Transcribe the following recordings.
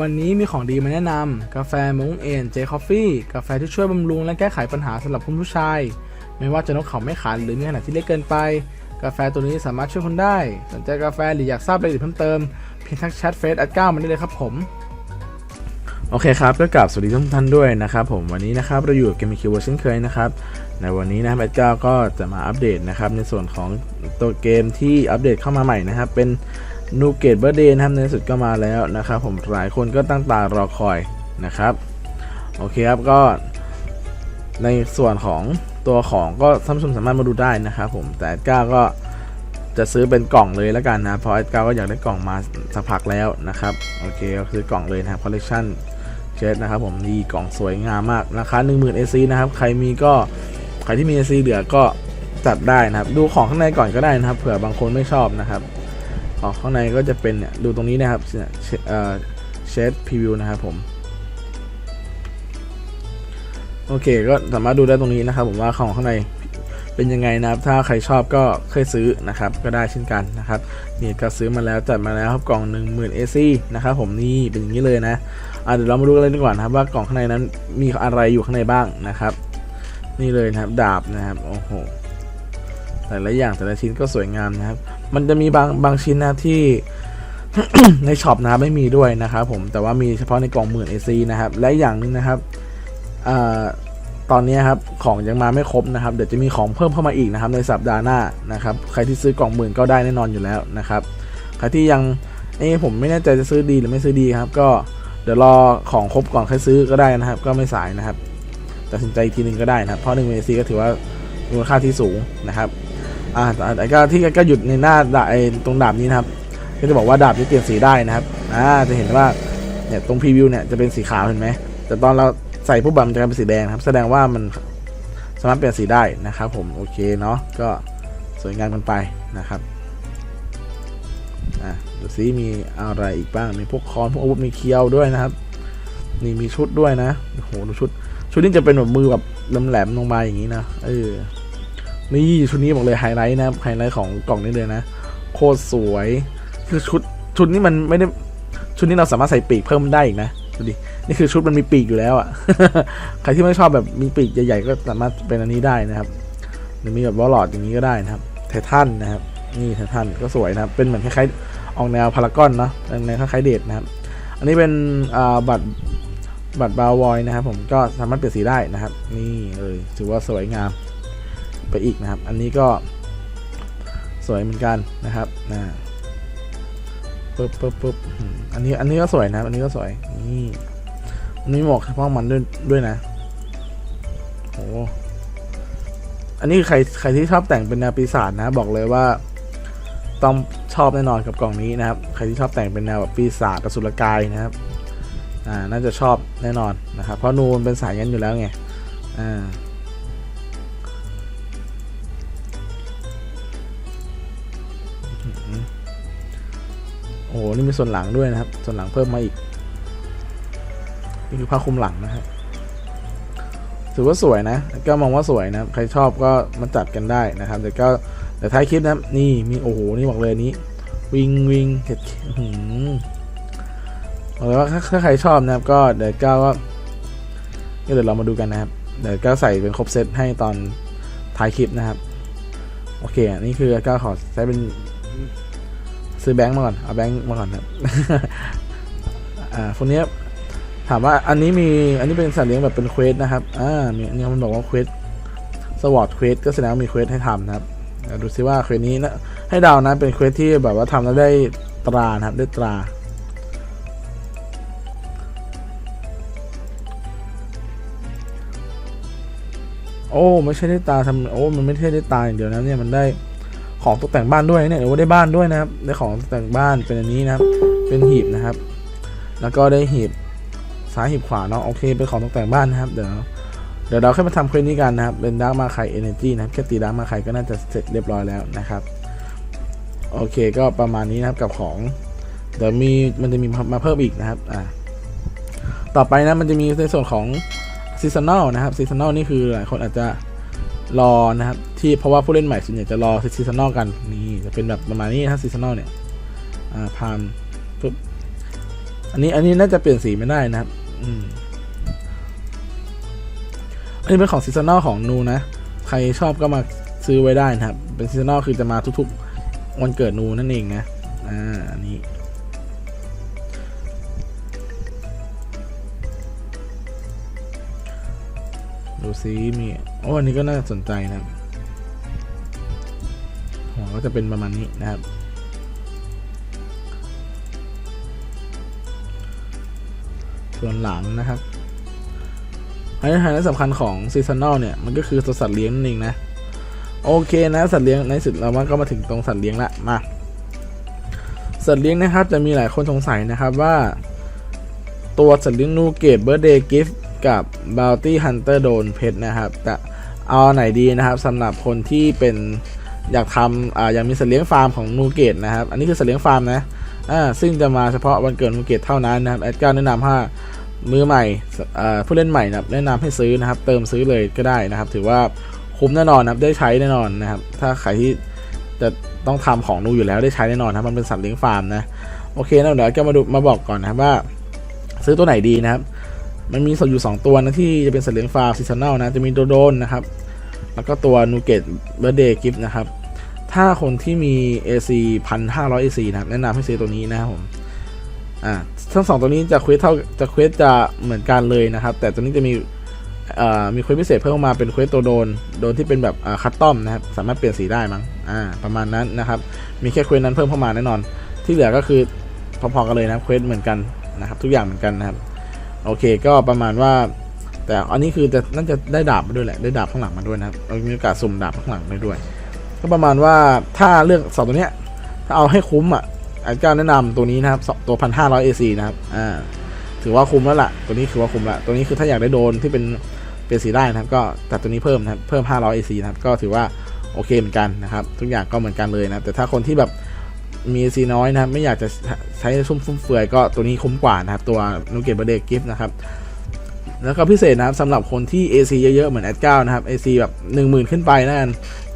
วันนี้มีของดีมาแนะนำ กาแฟมงเอ็นเจคอฟฟี่กาแฟที่ช่วยบำรุงและแก้ไขปัญหาสำหรับคุณผู้ชาย ไม่ว่าจะนกเขาไม่ขันหรือมีขนาดที่เล็กเกินไป กาแฟตัวนี้สามารถช่วยคุณได้ สนใจกาแฟหรืออยากทราบรายละเอียดเพิ่มเติมเพียงทักแชทเฟซแอดก้ามาได้เลยครับผมโอเคครับก็กราบสวัสดีทุกท่านด้วยนะครับผมวันนี้นะครับเราอยู่กับเกมคิวเช่นเคยนะครับในวันนี้นะครับแอดก้าก็จะมาอัปเดตนะครับในส่วนของตัวเกมที่อัปเดตเข้ามาใหม่นะครับเป็น นูเกตเบอร์เดย์นะครับในสุดก็มาแล้วนะครับผมหลายคนก็ตั้งตารอคอยนะครับ โอเคครับก็ในส่วนของตัวของก็ท่านผู้ชมสามารถมาดูได้นะครับผมแต่ก้าก็จะซื้อเป็นกล่องเลยแล้วกันนะเพราะก้าก็อยากได้กล่องมาสักพักแล้วนะครับโอเคก็ซื้อกล่องเลยนะครับคอลเลคชันเชดนะครับผมนี่กล่องสวยงามมากราคา10,000 AC นะครับใครมีก็ใครที่มี AC เหลือก็จัดได้นะครับ ดูของข้างในก่อนก็ได้นะครับ เผื่อบางคนไม่ชอบนะครับ ของข้างในก็จะเป็นเนี่ยดูตรงนี้นะครับเนี่ยเอ่อเชดพรีวิวนะครับผมโอเค ก็สามารถดูได้ตรงนี้นะครับ ผมว่าของข้างในเป็นยังไงนะครับ ถ้าใครชอบก็เคยซื้อนะครับ ก็ได้เช่นกันนะครับนี่ก็ซื้อมาแล้วจัดมาแล้วครับกล่อง 10,000 AC นะครับผมนี่เป็นอย่างนี้เลยนะอะเดี๋ยวเรามาดูกันเลยดีกว่านะครับ ว่ากล่องข้างในนั้นมีอะไรอยู่ข้างในบ้างนะครับ นี่เลยนะครับ ดาบนะครับโอ้โห แต่ละอย่างแต่ละชิ้นก็สวยงามนะครับ มันจะมีบางบางชิ้นนะที่ ในช็อปนะไม่มีด้วยนะครับผมแต่ว่ามีเฉพาะในกล่องหมื่นเอซีนะครับ และอย่างหนึงนะครับอตอนนี้ครับของยังมาไม่ครบนะครับ เดี๋ยวจะมีของเพิ่มเข้ามาอีกนะครับ ในสัปดาห์หน้านะครับ ใครที่ซื้อกล่องหมื่นก็ได้แน่นอนอยู่แล้วนะครับ ใครที่ยังเอ้ผมไม่แน่ใจจะซื้อดีหรือไม่ซื้อดีครับ ก็เดี๋ยวรอของครบก่อนค่อยซื้อก็ได้นะครับ ก็ไม่สายนะครับตัดสินใจอีกทีหนึงก็ได้นะครับ เพราะหนึ่งเมซีก็ถือว่ามูลค่าที่สูงนะครับ อ่าแต่ก็ที่ก็หยุดในหน้าดาบไอ้ตรงดาบนี้นะครับ ก็จะบอกว่าดาบนี้เปลี่ยนสีได้นะครับ อ่า จะเห็นว่า เนี่ยตรงพรีวิวเนี่ยจะเป็นสีขาวเห็นไหม แต่ตอนเราใส่ปุ๊บมันจะกลายเป็นสีแดงครับ แสดงว่ามันสามารถเปลี่ยนสีได้นะครับผม โอเคเนาะ ก็สวยงามกันไปนะครับอะดูซิมีอะไรอีกบ้าง มีพวกคอนพวกอาวุธมีเคียวด้วยนะครับ นี่มีชุดด้วยนะ โอ้โหดูชุด ชุดนี้จะเป็นแบบมือแบบแหลมๆลงมาอย่างนี้นะ เออ นี่ชุดนี้บอกเลยไฮไลท์นะไฮไลท์ของกล่องนี้เลยนะ โคตรสวย คือชุดชุดนี้มันไม่ได้ชุดนี้เราสามารถใส่ปีกเพิ่มได้อีกนะดูดินี่คือชุดมันมีปีกอยู่แล้วอะ่ะใครที่ไม่ชอบแบบมีปีกใหญ่ๆก็สามารถเป็นอันนี้ได้นะครับหรือมีแบบวอลลอดอย่างนี้ก็ได้นะครับไททันนะครับนี่ไททันก็สวยนะครับเป็นเหมือนคล้ายๆออกแนวพารากอนเนาะในคล้ายๆเดทนะครับ อันนี้เป็นบัตรบัตรบาวอยนะครับผมก็สามารถเปลี่ยนสีได้นะครับ นี่เลยถือว่าสวยงาม ไปอีกนะครับ อันนี้ก็สวยเหมือนกันนะครับนะปึ๊บปึ๊บปึ๊บอันนี้อันนี้ก็สวยนะ อันนี้ก็สวยนี่อันนี้หมวกป้องมันด้วยด้วยนะโอ้อันนี้ใครใครที่ชอบแต่งเป็นแนวปีศาจนะ บอกเลยว่าต้องชอบแน่นอนกับกล่องนี้นะครับ ใครที่ชอบแต่งเป็นแนวแบบปีศาจกสุรกายนะครับอ่าน่าจะชอบแน่นอนนะครับ เพราะนูนเป็นสายยันอยู่แล้วไงอ่า หนี่มีส่วนหลังด้วยนะครับ ส่วนหลังเพิ่มมาอีก นี่คือผ้าคลุมหลังนะครับถือว่าสวยนะ ก็มองว่าสวยนะใครชอบก็มาจัดกันได้นะครับแต่ก็แต่ท้ายคลิปนะนี่มีโอ้โหนี่บอกเลยนี้ วิงวิงเห็ดหืมบอกเลยว่าถ้าใครชอบนะครับ ก็เดี๋ยวก้าวก็เดี๋ยวเรามาดูกันนะครับ เดี๋ยวก้าวใส่เป็นครบเซตให้ตอนท้ายคลิปนะครับ โอเค นี่คือก้าวขอใช้เป็น ซื้อแบงค์มาก่อน เอาแบงค์มาก่อนครับ อ่าพวกเนี้ยถามว่าอันนี้มีอันนี้เป็นสัตว์เลี้ยงแบบเป็นเควสนะครับ อ่ามีนนี้มันบอกว่าเควสสวอตเควสก็แสดงว่ามีเควสให้ทำนะครับ ดูซิว่าเควสนี้นะให้เดานะเป็นเควสที่แบบว่าทำแล้วได้ตรานะครับ ได้ตราโอ้ไม่ใช่ได้ตาทำโอ้มันไม่ใช่ได้ตาอย่างเดียวนะเนี่ยมันได้ ของตกแต่งบ้านด้วยเนี่ยหรือว่าได้บ้านด้วยนะครับได้ของตกแต่งบ้านเป็นอันนี้นะครับ เป็นหีบนะครับ แล้วก็ได้หีบซ้ายหีบขวาเนาะโอเคเป็นของตกแต่งบ้านนะครับ เดี๋ยวเดี๋ยวเราค่มาทำเควสนี้กันนะครับ เป็นดาร์กมาไคเอเนจีนะครับแค่ตีดาร์กมาไคก็น่าจะเสร็จเรียบร้อยแล้วนะครับ โอเคก็ประมาณนี้นะครับกับของ เดี๋ยวมีมันจะมีมาเพิ่มอีกนะครับอ่าต่อไปนะมันจะมีในส่วนของซีซัน n ลนะครับซีซัน n ลนี่คือหลายคนอาจจะ รอนะครับที่เพราะว่าผู้เล่นใหม่ส่วนใหญ่จะรอซีซัน n ลกันนี่จะเป็นแบบประมาณนี้นะซีซัน n ลเนี่ยอ่าพามปุ๊บอันนี้อันนี้น่าจะเปลี่ยนสีไม่ได้นะครับอืมอันนี้เป็นของซีซันอลของนูนะ ใครชอบก็มาซื้อไว้ได้นะครับ เป็นซีซันอลคือจะมาทุกๆวันเกิดนูนั่นเองนะ อ่า อันนี้ ดูซิมีโอ้อันนี้ก็น่าสนใจนะหัวก็จะเป็นประมาณนี้นะครับ ส่วนหลังนะครับไฮไฮไลท์สำคัญของซีซันอลเนี่ย มันก็คือตัวสัตว์เลี้ยงนั่นเองนะ โอเคนะสัตว์เลี้ยงในสุดเราก็มาถึงตรงสัตว์เลี้ยงละมาสัตว์เลี้ยงนะครับจะมีหลายคนสงสัยนะครับว่า ตัวสัตว์เลี้ยงนูเกตเบ r ร์เดย์กิฟต์ กับ Bounty Hunter โดนเพชรนะครับจะเอาไหนดีนะครับสำหรับคนที่เป็นอยากทำอ่าอยากมีสัตว์เลี้ยงฟาร์มของนูเกตนะครับ อันนี้คือสัตว์เลี้ยงฟาร์มนะอ่าซึ่งจะมาเฉพาะวันเกิดนูเกตเท่านั้นนะครับแอดการแนะนำว่ามือใหม่อ่าผู้เล่นใหม่นะครับแนะนำให้ซื้อนะครับ เติมซื้อเลยก็ได้นะครับ ถือว่าคุ้มแน่นอนนะครับได้ใช้แน่นอนนะครับ ถ้าใครที่จะต้องทำของนูอยู่แล้วได้ใช้แน่นอนนะครับมันเป็นสัตว์เลี้ยงฟาร์มนะโอเคนะเดี๋ยวก็มาดูมาบอกก่อนนะครับว่า ซื้อตัวไหนดีนะครับ มันมีสดอยู่ 2 ตัวนะที่จะเป็นสัตว์เลี้ยงฟาร์มซีซันแนลนะจะมีโดโดนนะครับ แล้วก็ตัวนูเกตเบ r ร์เดย์กิฟนะครับ ถ้าคนที่มี AC 1,500 AC นะครับแนะนำให้ซื้อตัวนี้นะครับผมอ่าทั้งสองตัวนี้จะเควสเท่าจะเควสจะเหมือนกันเลยนะครับ แต่ตัวนี้จะมีเอ่อมีเควสพิเศษเพิ่มมาเป็นเควสตัวโดนโดนที่เป็นแบบอ่าคัสตอมนะครับสามารถเปลี่ยนสีได้มั้งอ่าประมาณนั้นนะครับมีแค่เควสนั้นเพิ่มเข้ามาแน่นอน ที่เหลือก็คือพอๆกันเลยนะครับเควสเหมือนกันนะครับ ทุกอย่างเหมือนกันนะครับ โอเคก็ประมาณว่า แต่อันนี้คือจะน่าจะได้ดาบมาด้วยแหละได้ดาบข้างหลังมาด้วยนะครับมีโอกาสสุ่มดาบข้างหลังได้ด้วย ก็ประมาณว่าถ้าเรื่องสองตัวเนี้ยถ้าเอาให้คุ้มอะอาจารย์แนะนำตัวนี้นะครับสองตัวพันห้าร้อยเอซีนะครับอ่าถือว่าคุ้มแล้วล่ะ ตัวนี้ถือว่าคุ้มละตัวนี้คือถ้าอยากได้โดนที่เป็นเป็นสีได้นะครับก็ตัดตัวนี้เพิ่มนะครับเพิ่ม500 AC นะครับก็ถือว่าโอเคเหมือนกันนะครับ ทุกอย่างก็เหมือนกันเลยนะแต่ถ้าคนที่แบบ มีซีน้อยนะครับ ไม่อยากจะใช้ซุ่มฟุ่มเฟือยก็ตัวนี้คุ้มกว่านะครับ ตัวนูเกตเบเดกิฟนะครับ แล้วก็พิเศษนะครับสำหรับคนที่ AC เยอะๆ เหมือนแอดเก้านะครับ AC แบบ 10,000 ขึ้นไปนั่น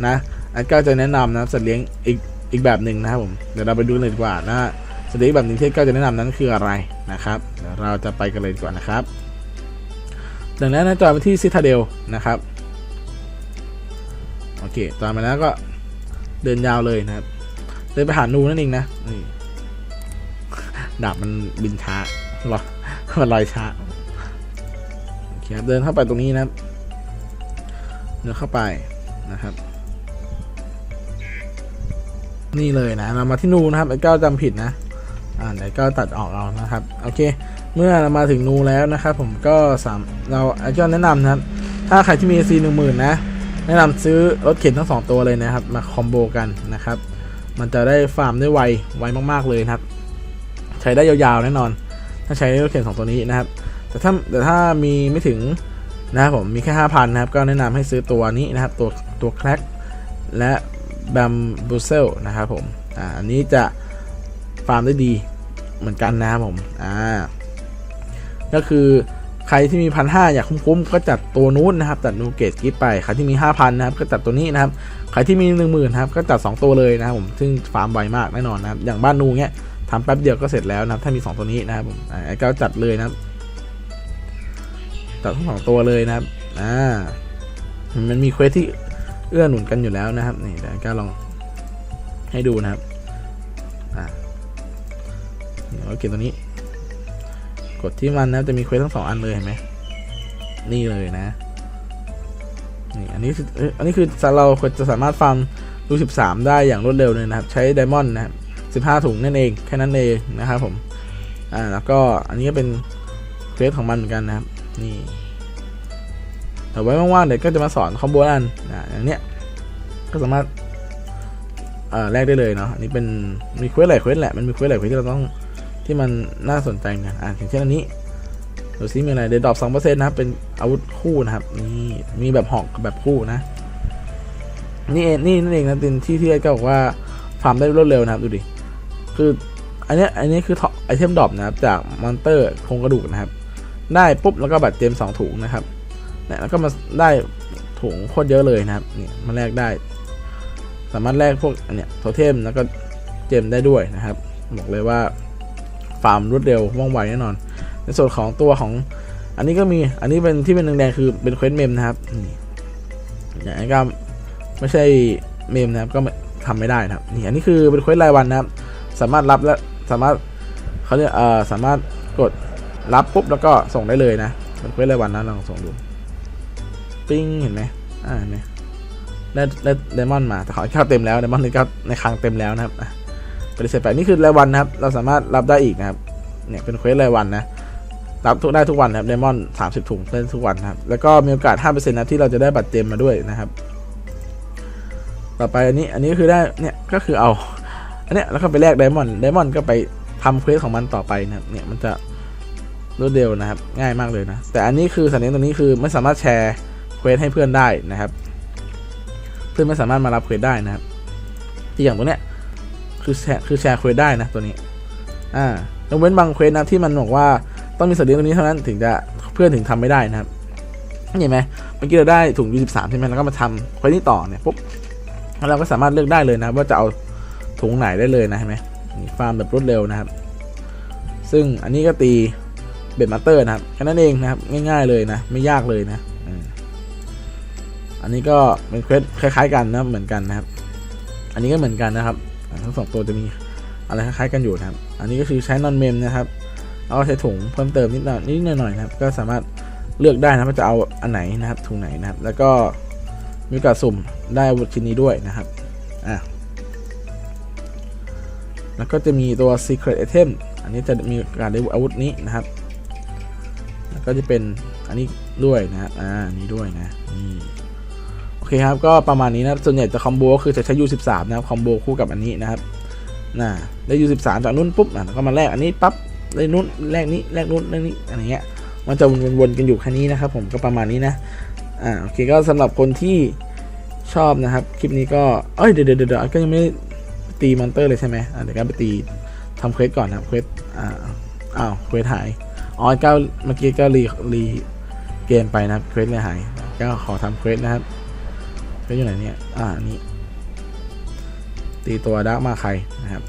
นะแอดเก้าจะแนะนำนะครับสัตว์เลี้ยงอีกอีกแบบหนึ่งนะครับผมเดี๋ยวเราไปดูเลยดีกว่านะฮะสัตว์เลี้ยงแบบหนึ่งที่แอดเก้าจะแนะนำนั้นคืออะไรนะครับเดี๋ยวเราจะไปกันเลยดีกว่านะครับดังนั้นนะจอยไปที่ซิทาเดลนะครับโอเคตามมาแล้วก็เดินยาวเลยนะครับ เดินไปหานูนั่นเองนะนี่ดาบมันบินช้าลอยมันลอยช้าโอเคครับเดินเข้าไปตรงนี้นะครับเดินเข้าไปนะครับ นี่เลยนะเรามาที่นูนะครับไอ้ก้าวจำผิดนะ อ่าไอ้ก้าวตัดออกเอานะครับ โอเค เมื่อเรามาถึงนูแล้วนะครับผมก็สามเราไอ้ก้าวแนะนำนะครับ ถ้าใครที่มี AC หนึ่งหมื่นนะ แนะนำซื้อรถเข็นทั้งสองตัวเลยนะครับ มาคอมโบกันนะครับ มันจะได้ฟาร์มได้ไวไวมากๆเลยนะครับ ใช้ได้ยาวๆแน่นอน ถ้าใช้รถเข็นสองตัวนี้นะครับ แต่ถ้าแต่ถ้ามีไม่ถึงนะครับผมมีแค่5,000นนะครับ ก็แนะนำให้ซื้อตัวนี้นะครับ ตัวตัวแคลกและแบมบูเซลนะครับผมอ่าอันนี้จะฟาร์มได้ดีเหมือนกันนะครับผมอ่าก็คือ ครที่มีพันห้าอยากคุ้มๆก็จัดตัวนู้นนะครับจัดนูเกตกิฟไปใครที่มี 5,000นะครับก็จัดตัวนี้นะครับใครที่มี 1 0,000ครับก็จัด 2 ตัวเลยนะครับผมซึ่งฟาร์มไวมากแน่นอนนะครับอย่างบ้านนูเนี้ยทำแป๊บเดียวก็เสร็จแล้วนะครับถ้ามี 2 ตัวนี้นะครับผมอ่าก็จัดเลยนะครับตัดทั้งสองตัวเลยนะครับอ่ามันมีเควสที่เอื้อหนุนกันอยู่แล้วนะครับนี่เดี๋ยวก็ลองให้ดูนะครับอ่าเดี๋ยวเราเก็บตัวนี้ กดที่มันนะจะมีเควสทั้งสองอันเลยเห็นไหมนี่เลยนะนี่อันนี้คือเอ้ยอันนี้คือเราจะสามารถฟาร์มรูสิบสามได้อย่างรวดเร็วเลยนะครับ ใช้ไดมอนด์นะครับสิบห้าถุงนั่นเองแค่นั้นเองนะครับผมอ่าแล้วก็อันนี้ก็เป็นเควสของมันเหมือนกันนะครับ นี่เอาไว้ว่างๆเดี๋ยวก็จะมาสอนคอมโบอันอ่าอย่างเนี้ยก็สามารถเอ่อแลกได้เลยเนาะอันนี้เป็นมีเควสหลายเควสแหละมันมีเควสหลายเควสที่เราต้อง ที่มันน่าสนใจกันอ่าอย่างเช่นอันนี้ดูซิมีอะไรเดดดอปสองเปอร์เซ็นต์นะครับเป็นอาวุธคู่นะครับนี่มีแบบหอกกับแบบคู่นะ นี่เองนี่นั่นเองนะตินที่ที่ไอ้ก็บอกว่าฟาร์มได้รวดเร็วนะครับดูดิคืออันนี้อันนี้คือไอเทมดรอปนะครับจากมอนเตอร์โครงกระดูกนะครับ ได้ปุ๊บแล้วก็บัตรเจมสองถุงนะครับแล้วก็มาได้ถุงโคตรเยอะเลยนะครับนี่มาแลกได้ สามารถแลกพวกอันเนี้ยโทเทมแล้วก็เจมได้ด้วยนะครับ บอกเลยว่า ฟาร์มรวดเร็วว่องไวแน่นอน ในส่วนของตัวของ อันนี้ก็มีอันนี้เป็นที่เป็นแดงๆคือเป็นเควสเมมนะครับนี่อย่างนี้ก็ไม่ใช่เมมนะครับก็ไม่ทำไม่ได้นะครับนี่อันนี้คือเป็นเควสรายวันนะครับ สามารถรับและสามารถเขาเรียกเอ่อสามารถกดรับปุ๊บแล้วก็ส่งได้เลยนะเป็นเควสรายวันนะลองส่งดูปิ้งเห็นไหมอ่าเห็นไหมได้ได้ไดมอนด์มาแต่ขอข้าเต็มแล้วไดมอนด์นี่ก็ในคลังเต็มแล้วนะครับ ปฏิเสธไปนี่คือรายวันนะครับ เราสามารถรับได้อีกนะครับ เนี่ยเป็นเควสรายวันนะ รับทุกได้ทุกวันนะครับไดมอนด์สามสิบถุงเล่นทุกวันนะครับ แล้วก็มีโอกาสห้าเปอร์เซ็นต์นะที่เราจะได้บัตรเต็มมาด้วยนะครับ ต่อไปอันนี้ อันนี้ก็คือได้ เนี่ยก็คือเอา อันเนี้ยแล้วก็ไปแลกไดมอนด์ไดมอนด์ก็ไปทำเควสของมันต่อไปนะครับ เนี่ยมันจะรวดเร็วนะครับ ง่ายมากเลยนะ แต่อันนี้คือสัญญาณตรงนี้คือไม่สามารถแชร์เควสให้เพื่อนได้นะครับ เพื่อนไม่สามารถมารับเควสได้นะครับที่อย่างตัวเนี้ย คือแชร์คือแชร์เควสได้นะตัวนี้ อ่ายกเว้นบางเควสนะที่มันบอกว่าต้องมีสัญญาณตรงนี้เท่านั้นถึงจะเพื่อนถึงทำไม่ได้นะครับเห็นไหมเมื่อกี้เราได้ถุง23ใช่ไหมแล้วก็มาทำเควสนี้ต่อเนี่ยปุ๊บแล้วเราก็สามารถเลือกได้เลยนะ ว่าจะเอาถุงไหนได้เลยนะเห็นไหมนี่ฟาร์มแบบรวดเร็วนะครับ ซึ่งอันนี้ก็ตีเบ็ดมาเตอร์นะครับแค่นั้นเองนะครับ ง่ายๆเลยนะ ไม่ยากเลยนะอันนี้ก็เป็นเควสคล้าย ๆ กันนะเหมือนกันนะครับ อันนี้ก็เหมือนกันนะครับ ทั้งสองตัวจะมีอะไรคล้ายๆกันอยู่นะครับ อันนี้ก็คือใช้นอนเมมนะครับแล้วก็ใช้ถุงเพิ่มเติมนิดหน่อยนิดหน่อยนะครับ ก็สามารถเลือกได้นะว่าจะเอาอันไหนนะครับถุงไหนนะครับ แล้วก็มีกาสสุ่มได้อาวุธชิ้นนี้ด้วยนะครับ อะ แล้วก็จะมีตัว secret item อันนี้จะมีการได้อาวุธนี้นะครับ แล้วก็จะเป็นอันนี้ด้วยนะ อ่าอันนี้ด้วยนะ นี่ เคครับก็ประมาณนี้นะส่วนใหญ่จะคอมโบก็คือจะใช้ U13 นะครับคอมโบคู่กับอันนี้นะครับน่ะได้ U13 จากนู้นปุ๊บอะแล้วก็มาแลกอันนี้ปั๊บได้นู้นแลกนี้แลกนู้นแลกนี้อะไรเงี้ยมันจะวนๆกันอยู่แค่นี้นะครับ ผมก็ประมาณนี้นะอ่าโอเคก็สำหรับคนที่ชอบนะครับคลิปนี้ก็เอ้ยเดี๋ยวเดี๋ยวเดี๋ยวก็ยังไม่ตีมอนเตอร์เลยใช่ไหมอะเดี๋ยวก็ไปตีทำเควสก่อนนะเควสอ่าอ้าวเควสหายอ๋อก้าวเมื่อกี้ก็รีรีเกมไปนะครับเควสเลยหายก็ขอทำเควสนะครับ เควสอยู่ไหนเนี่ย อ่า นี่ ตีตัวดักมาใครนะครับ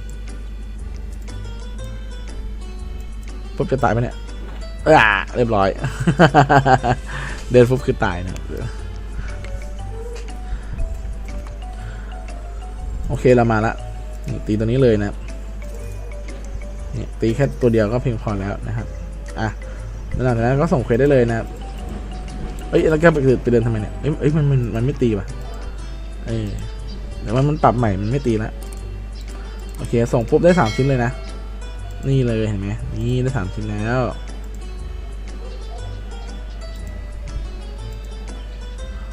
ปุ๊บจะตายไหมเนี่ยเออเรียบร้อย เดินปุ๊บคือตายนะครับโอเคเรามาละตีตัวนี้เลยนะครับเนี่ยตีแค่ตัวเดียวก็เพียงพอแล้วนะครับ อะหลังจากนั้นก็ส่งเควสได้เลยนะครับเอ้ยแล้วแกไปเดินทำไมเนี่ยเอ้ยเอ้ยมันมันมันไม่ตีป่ะ เออแต่ว่ามันปรับใหม่มันไม่ตีละโอเค ส่งปุ๊บได้สามชิ้นเลยนะ นี่เลยเห็นไหมนี่ได้สามชิ้นแล้ว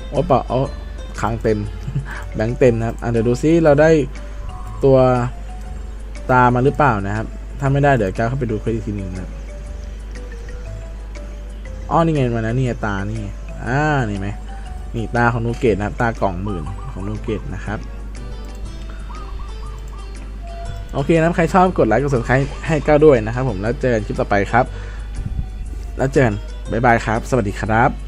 โอ้ปล่าเอาค้างเต็ม แบงค์เต็มนะครับ อะเดี๋ยวดูซิเราได้ตัวตามาหรือเปล่านะครับ ถ้าไม่ได้เดี๋ยวก้าวเข้าไปดูเควสอีกทีหนึ่งนะครับอ๋อนี่ไงมาแล้วนี่ตานี่ อ่า นี่ไหมนี่ตาของนูเกตนะครับ ตากล่องหมื่น ของนูเกตนะครับ โอเคนะครับใครชอบกดไลค์กดส่วนใครให้ก้าวด้วยนะครับ ผมแล้วเจอกันคลิปต่อไปครับ แล้วเจอกันบ๊ายบายครับ สวัสดีครับ